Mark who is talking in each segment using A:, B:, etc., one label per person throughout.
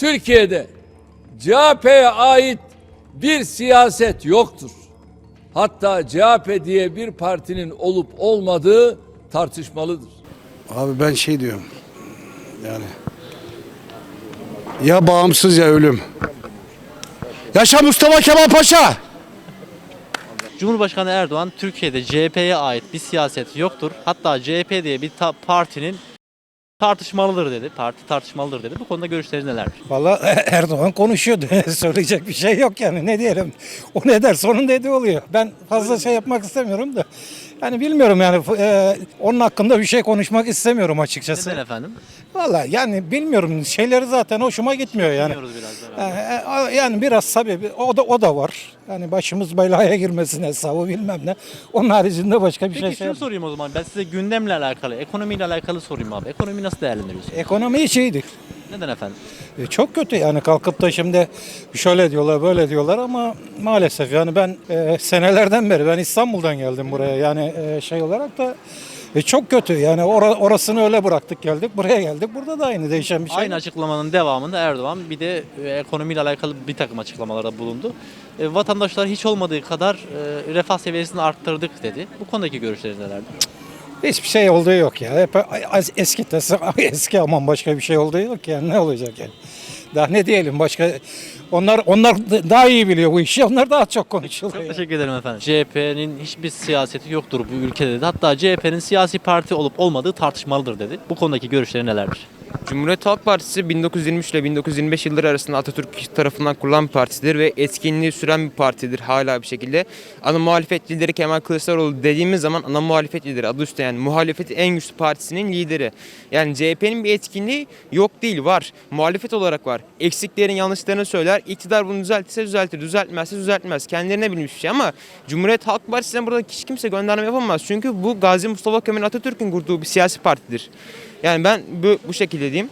A: Türkiye'de CHP'ye ait bir siyaset yoktur. Hatta CHP diye bir partinin olup olmadığı tartışmalıdır.
B: Abi ben şey diyorum. Yani ya bağımsız ya ölüm. Yaşa Mustafa Kemal Paşa.
C: Cumhurbaşkanı Erdoğan Türkiye'de CHP'ye ait bir siyaset yoktur. Hatta CHP diye bir partinin tartışmalıdır dedi. Parti tartışmalıdır dedi. Bu konuda görüşleriniz nelerdir?
D: Valla Erdoğan konuşuyordu. Söyleyecek bir şey yok yani ne diyelim. O ne derse onun dediği oluyor. Ben fazla şey yapmak istemiyorum da. Yani bilmiyorum yani e, onun hakkında bir şey konuşmak istemiyorum açıkçası.
C: Neden efendim?
D: Valla yani bilmiyorum şeyleri zaten hoşuma gitmiyor yani.
C: Bilmiyoruz biraz.
D: E, e, Yani biraz tabii o da o da var. Yani başımız belaya girmesin hesabı bilmem ne. Onun haricinde başka bir
C: Peki
D: şey
C: şunu
D: şey.
C: sorayım o zaman. Ben size gündemle alakalı, ekonomiyle alakalı sorayım abi. Ekonomi nasıl değerlendiriyorsun?
D: Ekonomi iyiydi.
C: Neden efendim?
D: E, Çok kötü yani kalkıp da şimdi şöyle diyorlar böyle diyorlar ama maalesef yani ben e, senelerden beri ben İstanbul'dan geldim buraya yani e, şey olarak da e, çok kötü yani ora- orasını öyle bıraktık geldik buraya geldik burada da aynı değişen bir şey.
C: Aynı açıklamanın devamında Erdoğan bir de e, ekonomiyle alakalı bir takım açıklamalarda bulundu. E, vatandaşlar hiç olmadığı kadar e, refah seviyesini arttırdık dedi. Bu konudaki görüşleriniz nelerdir?
D: Hiçbir şey olduğu yok ya hep eski eski aman başka bir şey olduğu yok yani ne olacak yani. Daha ne diyelim başka onlar onlar daha iyi biliyor bu işi onlar daha çok konuşuyorlar. ya.
C: Teşekkür ederim efendim. CHP'nin hiçbir siyaseti yoktur bu ülkede dedi. Hatta CHP'nin siyasi parti olup olmadığı tartışmalıdır dedi. Bu konudaki görüşleri nelerdir?
E: Cumhuriyet Halk Partisi 1923 ile 1925 yılları arasında Atatürk tarafından kurulan bir partisidir ve etkinliği süren bir partidir hala bir şekilde. Ana muhalefet lideri Kemal Kılıçdaroğlu dediğimiz zaman ana muhalefet lideri adı üstte yani muhalefetin en güçlü partisinin lideri. Yani CHP'nin bir etkinliği yok değil var. Muhalefet olarak var. Eksiklerin yanlışlarını söyler. İktidar bunu düzeltirse düzeltir. Düzeltmezse düzeltmez. Kendilerine bilmiş bir şey ama Cumhuriyet Halk Partisi'ne burada hiç kimse gönderme yapamaz. Çünkü bu Gazi Mustafa Kemal Atatürk'ün kurduğu bir siyasi partidir. Yani ben bu, bu şekilde diyeyim.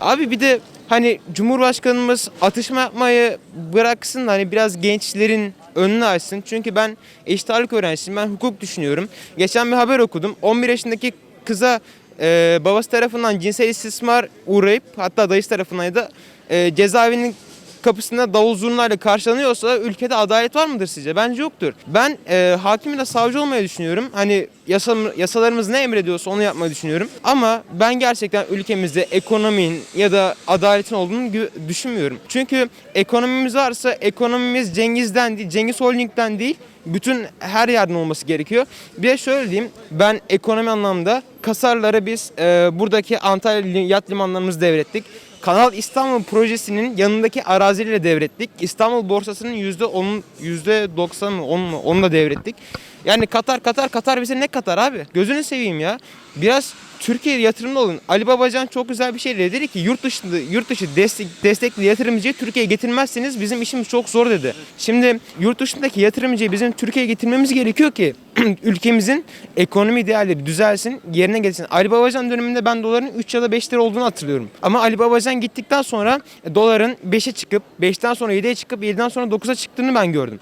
E: Abi bir de hani Cumhurbaşkanımız atışma yapmayı bıraksın da hani biraz gençlerin önünü açsın. Çünkü ben eşit ağırlık öğrencisiyim. Ben hukuk düşünüyorum. Geçen bir haber okudum. 11 yaşındaki kıza e, babası tarafından cinsel istismar uğrayıp hatta dayısı tarafından da e, cezaevinin kapısında davul zurnayla karşılanıyorsa ülkede adalet var mıdır sizce? Bence yoktur. Ben e, hakim ile savcı olmayı düşünüyorum. Hani yasa, yasalarımız ne emrediyorsa onu yapmayı düşünüyorum. Ama ben gerçekten ülkemizde ekonominin ya da adaletin olduğunu düşünmüyorum. Çünkü ekonomimiz varsa ekonomimiz Cengiz'den değil, Cengiz Holding'den değil bütün her yerden olması gerekiyor. Bir de şöyle diyeyim ben ekonomi anlamda kasarlara biz e, buradaki Antalya yat limanlarımızı devrettik. Kanal İstanbul projesinin yanındaki arazileri devrettik. İstanbul borsasının %10'un %90 mı 10 mu onu da devrettik. Yani Katar Katar Katar bize ne Katar abi? Gözünü seveyim ya. Biraz Türkiye'ye yatırımlı olun. Ali Babacan çok güzel bir şey dedi. Ki yurt dışında yurt dışı destek, destekli yatırımcıyı Türkiye'ye getirmezseniz bizim işimiz çok zor dedi. Şimdi yurt dışındaki yatırımcıyı bizim Türkiye'ye getirmemiz gerekiyor ki ülkemizin ekonomi değerleri düzelsin, yerine gelsin. Ali Babacan döneminde ben doların 3 ya da 5 lira olduğunu hatırlıyorum. Ama Ali Babacan gittikten sonra e, doların 5'e çıkıp 5'ten sonra 7'ye çıkıp 7'den sonra 9'a çıktığını ben gördüm.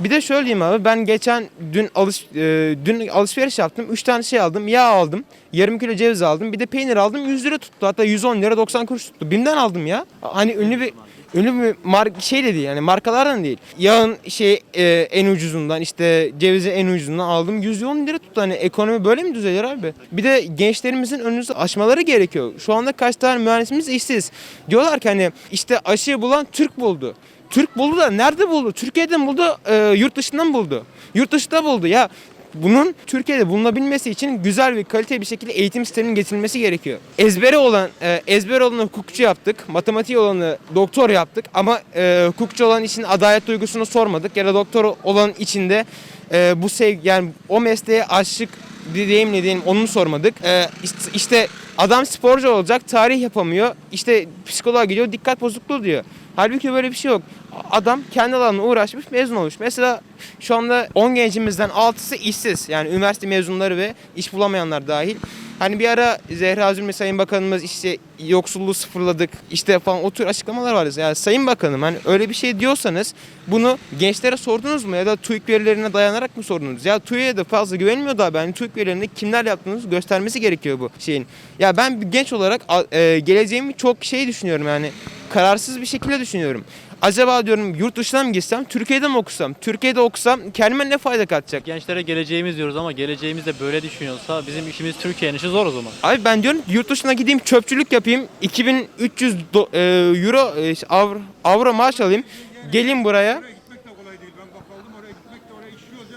E: Bir de şöyle diyeyim abi ben geçen dün alış e, dün alışveriş yaptım. 3 tane şey aldım. Yağ aldım. Yarım kilo ceviz aldım. Bir de peynir aldım. 100 lira tuttu. Hatta 110 lira 90 kuruş tuttu. Bim'den aldım ya. Hani ünlü bir ünlü bir mark şey de değil yani markalardan değil. Yağın şey e, en ucuzundan işte cevizi en ucuzundan aldım. 110 lira tuttu. Hani ekonomi böyle mi düzelir abi? Bir de gençlerimizin önünüzü açmaları gerekiyor. Şu anda kaç tane mühendisimiz işsiz. Diyorlar ki hani işte aşıyı bulan Türk buldu. Türk buldu da nerede buldu? Türkiye'de mi buldu? E, yurt dışından buldu? Yurt dışında buldu. Ya bunun Türkiye'de bulunabilmesi için güzel ve kaliteli bir şekilde eğitim sisteminin getirilmesi gerekiyor. Ezbere olan e, ezber olanı hukukçu yaptık. Matematiği olanı doktor yaptık ama e, hukukçu olan için adalet duygusunu sormadık ya da doktor olan içinde e, bu sevgi yani o mesleğe aşık diyeyim ne diyeyim onu sormadık. E, işte, işte adam sporcu olacak tarih yapamıyor. İşte psikoloğa gidiyor dikkat bozukluğu diyor. Halbuki böyle bir şey yok. Adam kendi alanına uğraşmış mezun olmuş. Mesela şu anda 10 gencimizden 6'sı işsiz. Yani üniversite mezunları ve iş bulamayanlar dahil. Hani bir ara Zehra Zülmü Sayın Bakanımız işte yoksulluğu sıfırladık işte falan o tür açıklamalar vardı. Yani Sayın Bakanım hani öyle bir şey diyorsanız bunu gençlere sordunuz mu ya da TÜİK verilerine dayanarak mı sordunuz? Ya TÜİK'e de fazla güvenmiyor da ben TÜİK verilerini kimler yaptığınızı göstermesi gerekiyor bu şeyin. Ya ben genç olarak e, geleceğimi çok şey düşünüyorum yani kararsız bir şekilde düşünüyorum. Acaba diyorum yurt dışına mı gitsem, Türkiye'de mi okusam? Türkiye'de okusam kendime ne fayda katacak?
C: Gençlere geleceğimiz diyoruz ama geleceğimiz de böyle düşünüyorsa bizim işimiz Türkiye'nin işi zor o zaman.
E: Abi ben diyorum yurt dışına gideyim çöpçülük yapayım. 2300 do- e, euro e, avro, avro maaş alayım. Gelin buraya.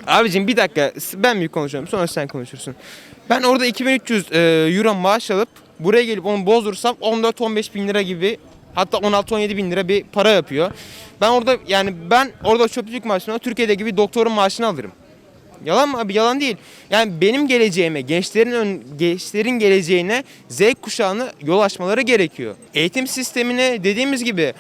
E: Abicim bir dakika ben bir konuşuyorum sonra sen konuşursun. Ben orada 2300 e, euro maaş alıp buraya gelip onu bozdursam 14-15 bin lira gibi hatta 16-17 bin lira bir para yapıyor. Ben orada yani ben orada çöpçülük maaşını Türkiye'de gibi doktorun maaşını alırım. Yalan mı abi? Yalan değil. Yani benim geleceğime, gençlerin ön, gençlerin geleceğine Z kuşağını yol açmaları gerekiyor. Eğitim sistemine dediğimiz gibi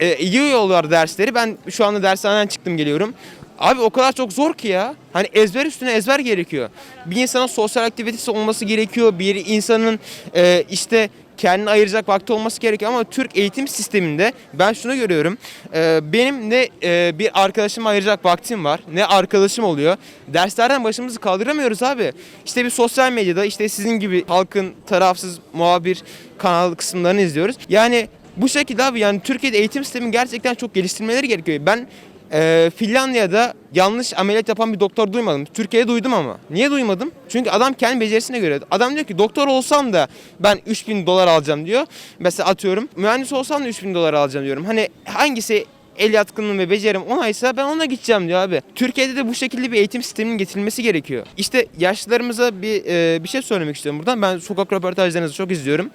E: e, iyi yollar dersleri. Ben şu anda dershaneden çıktım geliyorum. Abi o kadar çok zor ki ya. Hani ezber üstüne ezber gerekiyor. Bir insanın sosyal aktivitesi olması gerekiyor. Bir insanın e, işte kendine ayıracak vakti olması gerekiyor ama Türk eğitim sisteminde ben şunu görüyorum. Ee, benim ne e, bir arkadaşıma ayıracak vaktim var ne arkadaşım oluyor. Derslerden başımızı kaldıramıyoruz abi. İşte bir sosyal medyada işte sizin gibi halkın tarafsız muhabir kanal kısımlarını izliyoruz. Yani bu şekilde abi yani Türkiye'de eğitim sistemi gerçekten çok geliştirmeleri gerekiyor. Ben ee, Finlandiya'da yanlış ameliyat yapan bir doktor duymadım. Türkiye'de duydum ama. Niye duymadım? Çünkü adam kendi becerisine göre. Adam diyor ki doktor olsam da ben 3000 dolar alacağım diyor. Mesela atıyorum mühendis olsam da 3000 dolar alacağım diyorum. Hani hangisi el yatkınlığım ve becerim onaysa ben ona gideceğim diyor abi. Türkiye'de de bu şekilde bir eğitim sisteminin getirilmesi gerekiyor. İşte yaşlılarımıza bir e, bir şey söylemek istiyorum buradan. Ben sokak röportajlarınızı çok izliyorum.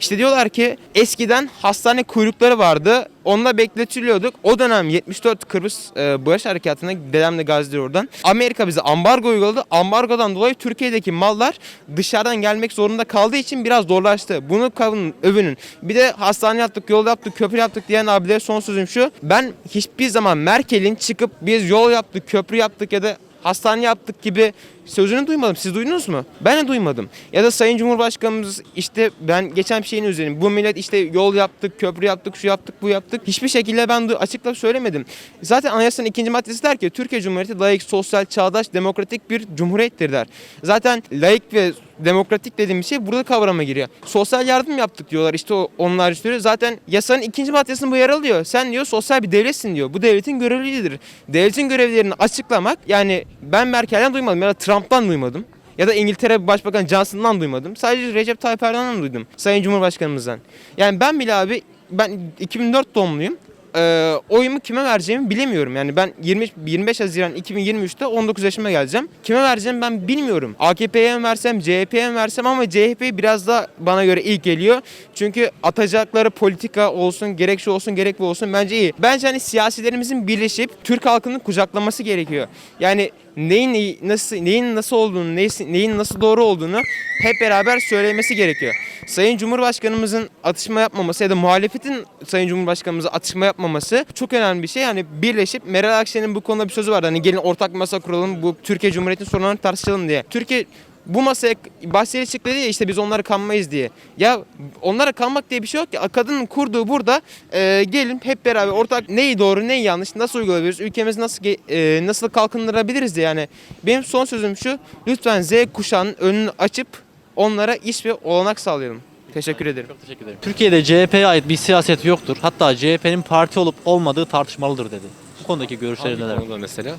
E: İşte diyorlar ki eskiden hastane kuyrukları vardı. Onunla bekletiliyorduk. O dönem 74 Kıbrıs e, Barış Harekatı'na dedemle gaziler oradan. Amerika bize ambargo uyguladı. Ambargodan dolayı Türkiye'deki mallar dışarıdan gelmek zorunda kaldığı için biraz zorlaştı. Bunu kavunun, övünün. Bir de hastane yaptık, yol yaptık, köprü yaptık diyen abilere son sözüm şu. Ben hiçbir zaman Merkel'in çıkıp biz yol yaptık, köprü yaptık ya da hastane yaptık gibi sözünü duymadım. Siz duydunuz mu? Ben de duymadım. Ya da Sayın Cumhurbaşkanımız işte ben geçen bir şeyin üzerine bu millet işte yol yaptık, köprü yaptık, şu yaptık, bu yaptık. Hiçbir şekilde ben açıklayıp söylemedim. Zaten anayasanın ikinci maddesi der ki Türkiye Cumhuriyeti layık, sosyal, çağdaş, demokratik bir cumhuriyettir der. Zaten layık ve demokratik dediğim şey burada kavrama giriyor. Sosyal yardım yaptık diyorlar işte onlar istiyor. Zaten yasanın ikinci maddesinde bu yer alıyor. Sen diyor sosyal bir devletsin diyor. Bu devletin görevlidir. Devletin görevlerini açıklamak yani ben Merkel'den duymadım ya da Trump'tan duymadım. Ya da İngiltere Başbakanı Johnson'dan duymadım. Sadece Recep Tayyip Erdoğan'dan duydum. Sayın Cumhurbaşkanımızdan. Yani ben bile abi ben 2004 doğumluyum. Ee, oyumu kime vereceğimi bilemiyorum. Yani ben 20, 25 Haziran 2023'te 19 yaşıma geleceğim. Kime vereceğim ben bilmiyorum. AKP'ye mi versem, CHP'ye mi versem ama CHP biraz da bana göre ilk geliyor. Çünkü atacakları politika olsun, gerek şu olsun, gerek bu olsun bence iyi. Bence hani siyasilerimizin birleşip Türk halkını kucaklaması gerekiyor. Yani neyin nasıl neyin nasıl olduğunu, neyin nasıl doğru olduğunu hep beraber söylemesi gerekiyor. Sayın Cumhurbaşkanımızın atışma yapmaması ya da muhalefetin Sayın Cumhurbaşkanımıza atışma yapmaması çok önemli bir şey. Yani birleşip Meral Akşener'in bu konuda bir sözü vardı. Hani gelin ortak masa kuralım bu Türkiye Cumhuriyeti'nin sorunlarını tartışalım diye. Türkiye bu masaya Bahçeli çıktı diye işte biz onlara kanmayız diye. Ya onlara kanmak diye bir şey yok ki. Kadının kurduğu burada e, gelin hep beraber ortak neyi doğru neyi yanlış nasıl uygulayabiliriz ülkemizi nasıl e, nasıl kalkındırabiliriz diye yani. Benim son sözüm şu lütfen Z kuşağının önünü açıp onlara iş ve olanak sağlayalım. Teşekkür ederim.
C: Çok teşekkür ederim. Türkiye'de CHP'ye ait bir siyaset yoktur. Hatta CHP'nin parti olup olmadığı tartışmalıdır dedi. Bu konudaki görüşleri neler?
F: konuda mesela?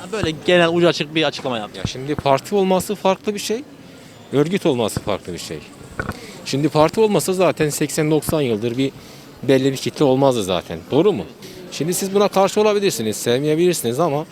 C: Yani böyle genel ucu açık bir açıklama yaptı.
F: Ya şimdi parti olması farklı bir şey. Örgüt olması farklı bir şey. Şimdi parti olmasa zaten 80-90 yıldır bir belli bir kitle olmazdı zaten. Doğru mu? Şimdi siz buna karşı olabilirsiniz, sevmeyebilirsiniz ama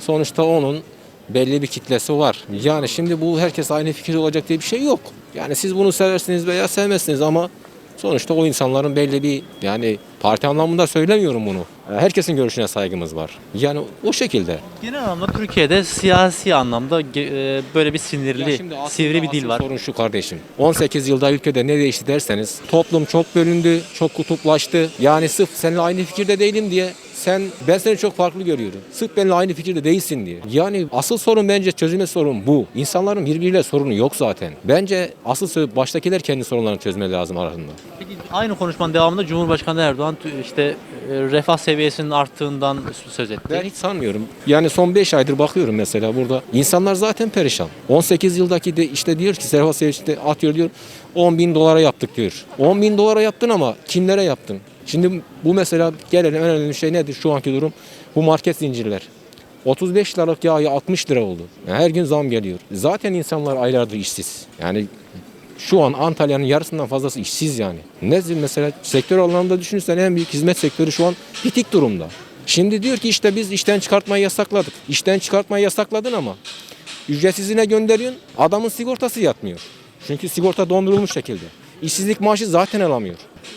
F: sonuçta onun belli bir kitlesi var. Yani şimdi bu herkes aynı fikir olacak diye bir şey yok. Yani siz bunu seversiniz veya sevmezsiniz ama sonuçta o insanların belli bir yani parti anlamında söylemiyorum bunu. Herkesin görüşüne saygımız var. Yani o şekilde.
C: Genel anlamda Türkiye'de siyasi anlamda e, böyle bir sinirli,
F: aslında
C: sivri bir dil var.
F: Sorun şu kardeşim. 18 yılda ülkede ne değişti derseniz toplum çok bölündü, çok kutuplaştı. Yani sırf seninle aynı fikirde değilim diye sen ben seni çok farklı görüyorum. Sırf benimle aynı fikirde değilsin diye. Yani asıl sorun bence çözülme sorun bu. İnsanların birbiriyle sorunu yok zaten. Bence asıl baştakiler kendi sorunlarını çözmeleri lazım arasında.
C: Peki aynı konuşmanın devamında Cumhurbaşkanı Erdoğan tü- işte e, refah seviyesinin arttığından söz etti.
F: Ben hiç sanmıyorum. Yani son 5 aydır bakıyorum mesela burada. İnsanlar zaten perişan. 18 yıldaki de işte diyor ki Serhat Seviş'te atıyor diyor 10 bin dolara yaptık diyor. 10 bin dolara yaptın ama kimlere yaptın? Şimdi bu mesela gelelim en önemli şey nedir şu anki durum? Bu market zincirler. 35 liralık yağı 60 lira oldu. Yani her gün zam geliyor. Zaten insanlar aylardır işsiz. Yani şu an Antalya'nın yarısından fazlası işsiz yani. Ne mesela sektör anlamında düşünürsen en büyük hizmet sektörü şu an bitik durumda. Şimdi diyor ki işte biz işten çıkartmayı yasakladık. İşten çıkartmayı yasakladın ama ücretsizine gönderiyorsun adamın sigortası yatmıyor. Çünkü sigorta dondurulmuş şekilde. İşsizlik maaşı zaten alamıyor.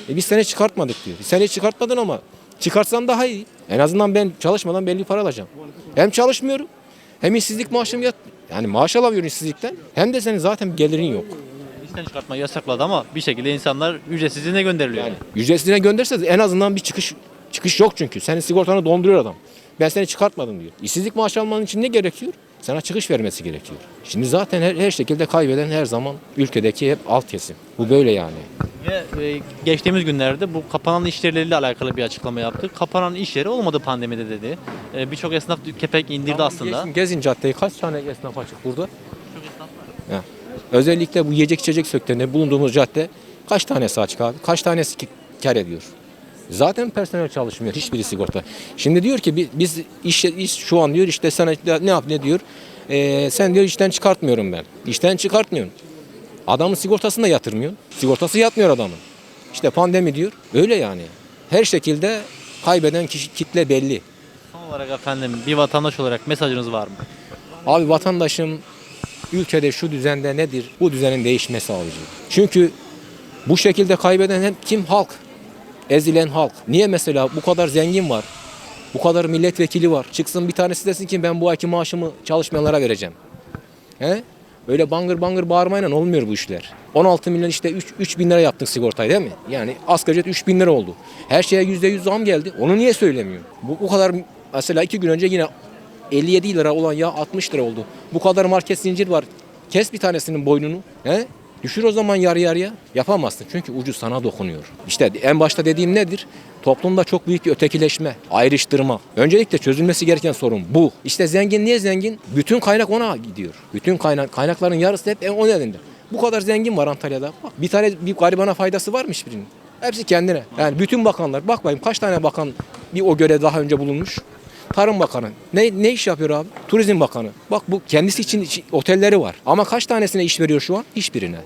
F: E biz seni çıkartmadık diyor. Sen hiç çıkartmadın ama çıkartsan daha iyi. En azından ben çalışmadan belli para alacağım. Hem çalışmıyorum hem işsizlik maaşım yat. Yani maaş alamıyorum işsizlikten. Hem de senin zaten gelirin yok.
C: İşten çıkartmayı yasakladı ama bir şekilde insanlar ücretsizliğine gönderiliyor.
F: Yani ücretsizine gönderse en azından bir çıkış çıkış yok çünkü. Senin sigortanı donduruyor adam. Ben seni çıkartmadım diyor. İşsizlik maaşı alman için ne gerekiyor? Sana çıkış vermesi gerekiyor. Şimdi zaten her, her şekilde kaybeden her zaman ülkedeki hep alt kesim. Bu böyle yani.
C: Ve e, geçtiğimiz günlerde bu kapanan iş yerleriyle alakalı bir açıklama yaptı. Kapanan iş yeri olmadı pandemide dedi. E, Birçok esnaf kepek indirdi aslında.
F: Gezin, gezin caddeyi kaç tane esnaf açık burada? Özellikle bu yiyecek içecek sektöründe bulunduğumuz cadde kaç tanesi açık abi? Kaç tanesi kar ediyor? Zaten personel çalışmıyor. Hiçbiri sigorta. Şimdi diyor ki bi- biz iş, iş şu an diyor işte sana ne yap ne diyor? Ee, sen diyor işten çıkartmıyorum ben. İşten çıkartmıyorsun. Adamın sigortasını da yatırmıyorsun. Sigortası yatmıyor adamın. İşte pandemi diyor. Öyle yani. Her şekilde kaybeden kişi, kitle belli.
C: Son olarak efendim bir vatandaş olarak mesajınız var mı?
F: Abi vatandaşım ülkede şu düzende nedir? Bu düzenin değişmesi abici. Çünkü bu şekilde kaybeden hep kim? Halk. Ezilen halk. Niye mesela bu kadar zengin var? Bu kadar milletvekili var. Çıksın bir tanesi desin ki ben bu ayki maaşımı çalışmayanlara vereceğim. He? Öyle bangır bangır bağırmayla olmuyor bu işler. 16 milyon işte 3, 3 bin lira yaptık sigortayı değil mi? Yani asgari ücret 3 bin lira oldu. Her şeye %100 zam geldi. Onu niye söylemiyor? Bu, bu kadar mesela iki gün önce yine 57 lira olan yağ 60 lira oldu. Bu kadar market zincir var. Kes bir tanesinin boynunu. He? Düşür o zaman yarı yarıya. Yapamazsın çünkü ucu sana dokunuyor. İşte en başta dediğim nedir? Toplumda çok büyük bir ötekileşme, ayrıştırma. Öncelikle çözülmesi gereken sorun bu. İşte zengin niye zengin? Bütün kaynak ona gidiyor. Bütün kaynak, kaynakların yarısı hep o nedendir. Bu kadar zengin var Antalya'da. Bak, bir tane bir garibana faydası var mı hiçbirinin? Hepsi kendine. Yani bütün bakanlar, bak bakayım kaç tane bakan bir o göre daha önce bulunmuş? Tarım Bakanı. Ne, ne iş yapıyor abi? Turizm Bakanı. Bak bu kendisi için otelleri var. Ama kaç tanesine iş veriyor şu an? Hiçbirine.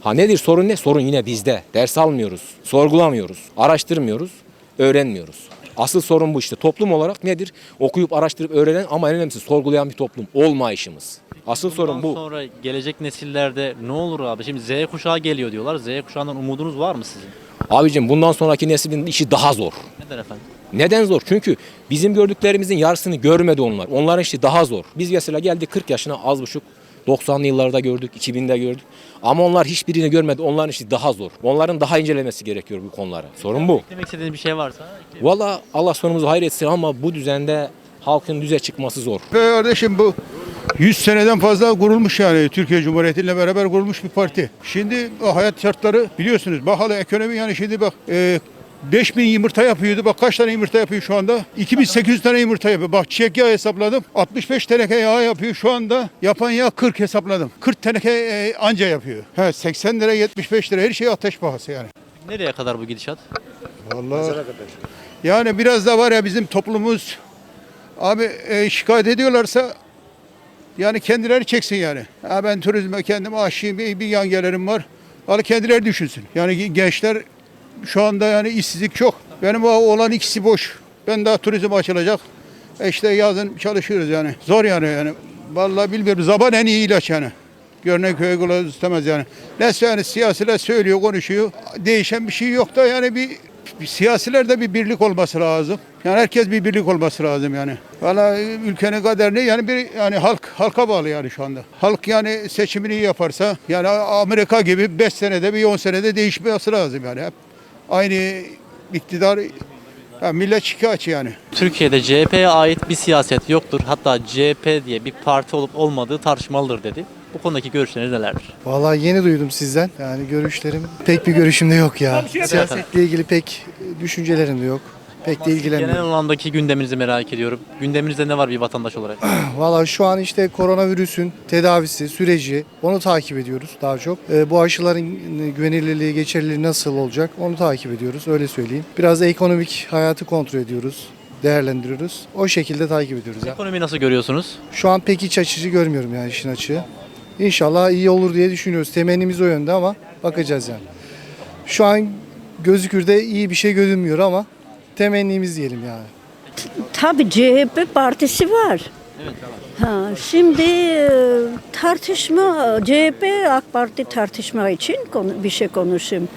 F: Ha nedir sorun ne? Sorun yine bizde. Ders almıyoruz, sorgulamıyoruz, araştırmıyoruz, öğrenmiyoruz. Asıl sorun bu işte. Toplum olarak nedir? Okuyup araştırıp öğrenen ama en önemlisi sorgulayan bir toplum olmayışımız. Asıl sorun bu.
C: sonra gelecek nesillerde ne olur abi? Şimdi Z kuşağı geliyor diyorlar. Z kuşağından umudunuz var mı sizin?
F: Abicim bundan sonraki neslin işi daha zor.
C: Neden efendim?
F: Neden zor? Çünkü bizim gördüklerimizin yarısını görmedi onlar. Onların işi daha zor. Biz mesela geldik 40 yaşına az buçuk 90'lı yıllarda gördük, 2000'de gördük. Ama onlar hiçbirini görmedi. Onların işi daha zor. Onların daha incelemesi gerekiyor bu konuları. Sorun bu.
C: Demek istediğiniz bir şey varsa.
F: Valla Allah sonumuzu hayretsin ama bu düzende halkın düze çıkması zor.
B: Kardeşim bu 100 seneden fazla kurulmuş yani Türkiye Cumhuriyeti ile beraber kurulmuş bir parti. Şimdi o hayat şartları biliyorsunuz pahalı ekonomi yani şimdi bak e, 5000 yumurta yapıyordu. Bak kaç tane yumurta yapıyor şu anda? 2800 tane yumurta yapıyor. Bak çiçek yağı hesapladım. 65 teneke yağ yapıyor şu anda. Yapan yağ 40 hesapladım. 40 teneke e, anca yapıyor. He, 80 lira 75 lira her şey ateş pahası yani.
C: Nereye kadar bu gidişat?
B: Vallahi. Yani biraz da var ya bizim toplumumuz abi e, şikayet ediyorlarsa yani kendileri çeksin yani. Ha ben turizme kendim aşığım bir, yan gelirim var. Al kendileri düşünsün. Yani gençler şu anda yani işsizlik çok. Benim olan ikisi boş. Ben daha turizm açılacak. E işte yazın çalışıyoruz yani. Zor yani yani. Vallahi bilmiyorum. Zaman en iyi ilaç yani. Görünen köye kılavuz istemez yani. Neyse yani siyasiler söylüyor, konuşuyor. Değişen bir şey yok da yani bir, bir siyasilerde bir birlik olması lazım. Yani herkes bir birlik olması lazım yani. Valla ülkenin kaderini yani bir yani halk halka bağlı yani şu anda. Halk yani seçimini yaparsa yani Amerika gibi 5 senede bir 10 senede değişmesi lazım yani. Hep aynı iktidar yani millet şikayetçi yani.
C: Türkiye'de CHP'ye ait bir siyaset yoktur. Hatta CHP diye bir parti olup olmadığı tartışmalıdır dedi. Bu konudaki görüşleriniz nelerdir?
G: Vallahi yeni duydum sizden. Yani görüşlerim pek bir görüşüm de yok ya. Siyasetle ilgili pek düşüncelerim de yok. Pek de ilgilenmiyorum.
C: Genel anlamdaki gündeminizi merak ediyorum. Gündeminizde ne var bir vatandaş olarak?
G: Valla şu an işte koronavirüsün tedavisi, süreci onu takip ediyoruz daha çok. Ee, bu aşıların güvenilirliği, geçerliliği nasıl olacak onu takip ediyoruz öyle söyleyeyim. Biraz da ekonomik hayatı kontrol ediyoruz, değerlendiriyoruz. O şekilde takip ediyoruz. ya.
C: Ekonomiyi nasıl görüyorsunuz?
G: Şu an pek iç açıcı görmüyorum yani işin açığı. İnşallah iyi olur diye düşünüyoruz. Temennimiz o yönde ama bakacağız yani. Şu an gözükürde iyi bir şey görünmüyor ama temennimiz diyelim yani.
H: Tabii CHP partisi var. Ha, şimdi e, tartışma CHP AK Parti tartışma için konu, bir şey konuşayım.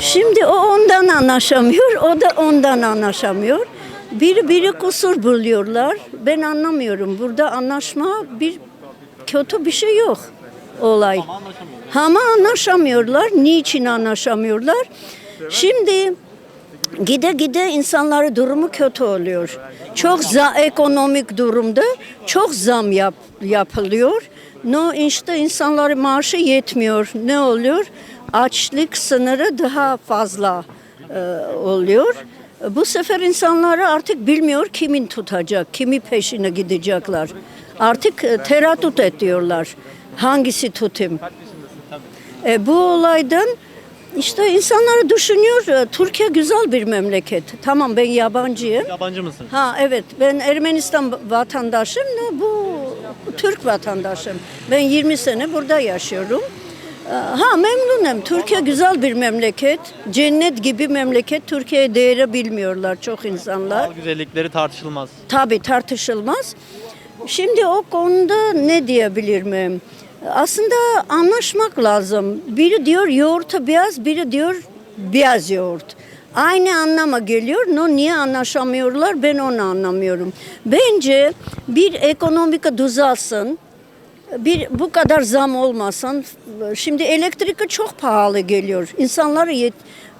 H: Şimdi o ondan anlaşamıyor, o da ondan anlaşamıyor. Biri biri kusur buluyorlar. Ben anlamıyorum. Burada anlaşma bir kötü bir şey yok olay. Ama anlaşamıyorlar. Niçin anlaşamıyorlar? Şimdi Gide gide insanların durumu kötü oluyor. Çok za ekonomik durumda çok zam yap, yapılıyor. No işte insanların maaşı yetmiyor. Ne oluyor? Açlık sınırı daha fazla e, oluyor. Bu sefer insanları artık bilmiyor kimin tutacak, kimi peşine gidecekler. Artık e, tereddüt ediyorlar. Hangisi tutayım? E, bu olaydan işte insanları düşünüyor. Türkiye güzel bir memleket. Tamam ben yabancıyım.
C: Yabancı mısınız?
H: Ha evet ben Ermenistan vatandaşım. da Bu Türk vatandaşım. Ben 20 sene burada yaşıyorum. E, Ha memnunum. Türkiye güzel bir memleket. Cennet gibi memleket. Türkiye'ye değeri bilmiyorlar çok insanlar.
C: Doğal güzellikleri tartışılmaz.
H: Tabii tartışılmaz. Şimdi o konuda ne diyebilirim? Aslında anlaşmak lazım. Biri diyor yoğurt beyaz, biri diyor beyaz yoğurt. Aynı anlama geliyor. No, niye anlaşamıyorlar ben onu anlamıyorum. Bence bir ekonomik düzelsin. Bir bu kadar zam olmasın. Şimdi elektrik çok pahalı geliyor. İnsanlar yet,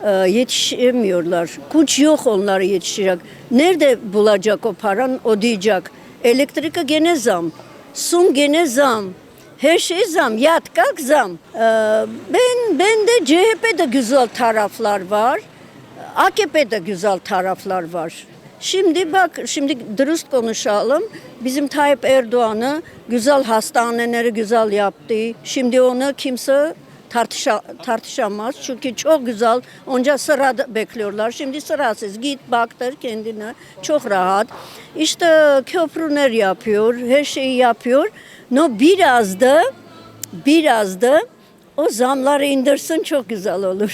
H: e, yetişemiyorlar. Güç yok onları yetişecek. Nerede bulacak o paran ödeyecek? Elektrike gene zam. Su gene zam. Her şey zam. Yat kalk zam. Ee, ben ben de CHP'de güzel taraflar var. AKP'de güzel taraflar var. Şimdi bak, şimdi dürüst konuşalım. Bizim Tayyip Erdoğan'ı güzel hastaneleri güzel yaptı. Şimdi onu kimse tartışa, tartışamaz. Çünkü çok güzel. Onca sırada bekliyorlar. Şimdi sırasız. Git baktır kendine. Çok rahat. İşte köprüler yapıyor. Her şeyi yapıyor. No biraz da biraz da o zamları indirsin çok güzel olur.